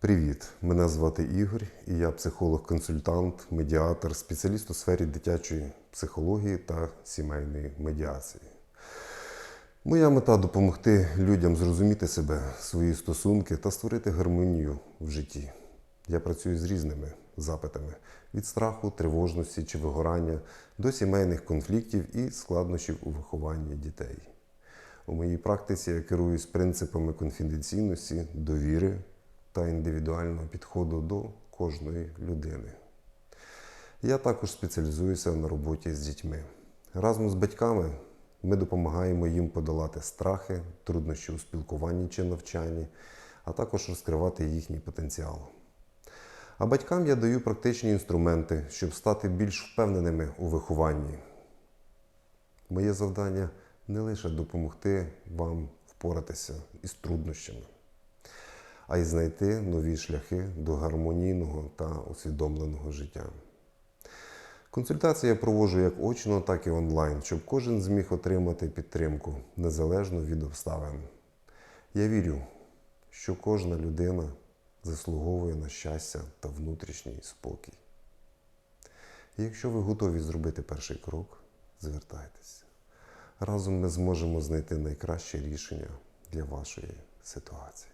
Привіт! Мене звати Ігор, і я психолог-консультант, медіатор, спеціаліст у сфері дитячої психології та сімейної медіації. Моя мета допомогти людям зрозуміти себе, свої стосунки та створити гармонію в житті. Я працюю з різними запитами: від страху, тривожності чи вигорання до сімейних конфліктів і складнощів у вихованні дітей. У моїй практиці я керуюсь принципами конфіденційності, довіри та індивідуального підходу до кожної людини. Я також спеціалізуюся на роботі з дітьми. Разом з батьками ми допомагаємо їм подолати страхи, труднощі у спілкуванні чи навчанні, а також розкривати їхній потенціал. А батькам я даю практичні інструменти, щоб стати більш впевненими у вихованні. Моє завдання не лише допомогти вам впоратися із труднощами, а й знайти нові шляхи до гармонійного та усвідомленого життя. Консультації я проводжу як очно, так і онлайн, щоб кожен зміг отримати підтримку незалежно від обставин. Я вірю, що кожна людина заслуговує на щастя та внутрішній спокій. І якщо ви готові зробити перший крок, звертайтеся. Разом ми зможемо знайти найкраще рішення для вашої ситуації.